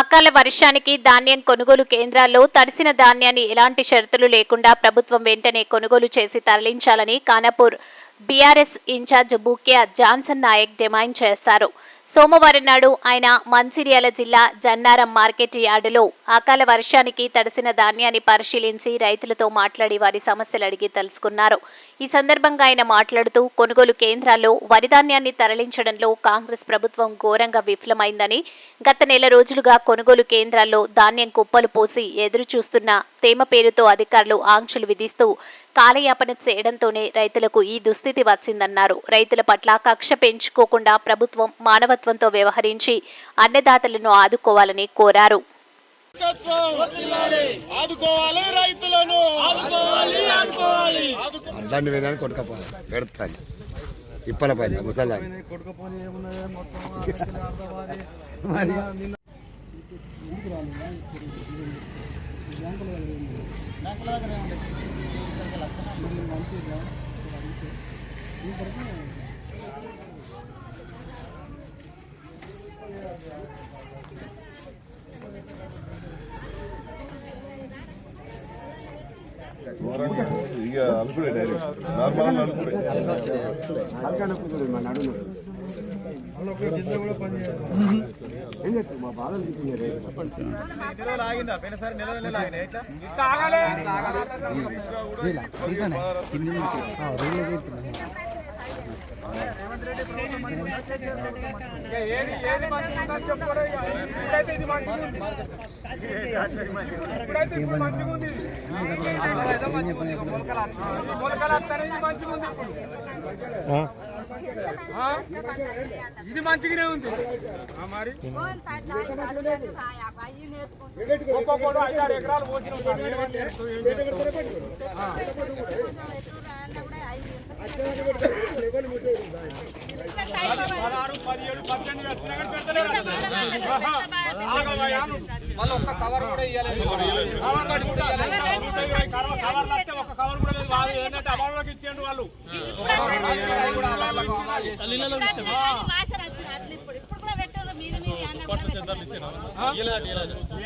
అకాల వర్షానికి ధాన్యం కొనుగోలు కేంద్రాల్లో తడిసిన ధాన్యాన్ని ఎలాంటి షరతులు లేకుండా ప్రభుత్వం వెంటనే కొనుగోలు చేసి తరలించాలని Kanapur BRS in-charge Bhukya Johnson Nayak demand చేశారు. సోమవారం నాడు ఆయన మంచిర్యాల జిల్లా జన్నారం మార్కెట్ యార్డులో అకాల వర్షానికి తడిసిన ధాన్యాన్ని పరిశీలించి రైతులతో మాట్లాడి వారి సమస్యలు అడిగి తెలుసుకున్నారు. ఈ సందర్భంగా ఆయన మాట్లాడుతూ కొనుగోలు కేంద్రాల్లో వరి ధాన్యాన్ని తరలించడంలో కాంగ్రెస్ ప్రభుత్వం ఘోరంగా విఫలమైందని గత నెల రోజులుగా కొనుగోలు కేంద్రాల్లో ధాన్యం కుప్పలు పోసి ఎదురు చూస్తున్న తేమ పేరుతో అధికారులు ఆంక్షలు విధిస్తూ కాలయాపన చేయడంతోనే రైతులకు ఈ దుస్థితి వచ్చిందన్నారు. రైతుల పట్ల కక్ష పెంచుకోకుండా ప్రభుత్వం మానవ మానవత్వంతో వ్యవహరించి అన్నదాతలను ఆదుకోవాలని కోరారు. ఆదుకోవాలి రైతులను. అడ్డాన్ని వేయడానికి కొట్టుకపోవాలి. పెడతాను. ఇప్పల పైన ముసలాన్ని ఇక అనుకునే డైరెక్ట్ నార్మల్ అనుకునే ఇది మంచిగానే ఉంది మరి ఒక్కొక్కడు ఐదారు ఎకరాలు పోసిన పదహారు పదిహేడు పద్దెనిమిది మళ్ళీ ఒక్క కవర్ కూడా కవర్ కూడా కవర్- ఒక్క కవర్ కూడా లేదు వాళ్ళు ఏంటంటే అమలులోకి ఇచ్చేయండి వాళ్ళు ఒక్క కవర్ కూడా కూడా అమలులోకి ఇవ్వాలి.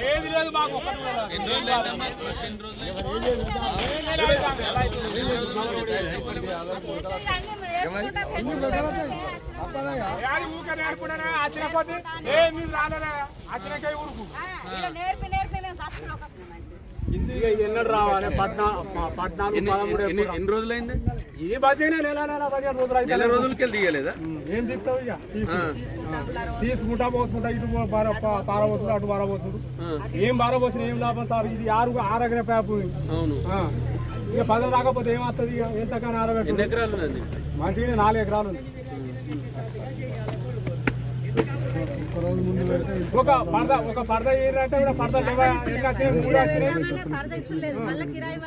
ఏది లేదు మాకు లేదు. ఏం ఊరికే మీరు రాలేదా ఆచినకే ఊరుకు. నేర్పి ఎన్నడు రావాలి? పద్నా పద్నాలుగు పదమూడు ఎన్ని ఎన్ని రోజులైంది? ఈ బతికినే నెల నెల పదిహేను రోజులు అయితే నెల రోజులకి తీయలేదా? ఏం చెప్తావు ఇక? తీసుకుంటా పోసుకుంటా ఇటు బార పా- పారబోసుడు అటు పారబోసుడు ఏం పారబోసిన ఏం లాభం సార్? ఇది ఆరు ఆరగిన పేపు అవును. ఇక పదలు రాకపోతే ఏమవుతుంది ఇక? ఎంతకన్నా ఎన్ని ఆరబెట్టు ఎకరాలు మంచిగా నాలుగు ఎకరాలు ఉంది ఒక పరద ఒక పరద ఏంటంటే కూడా పరద ఎన్ని వచ్చినాయి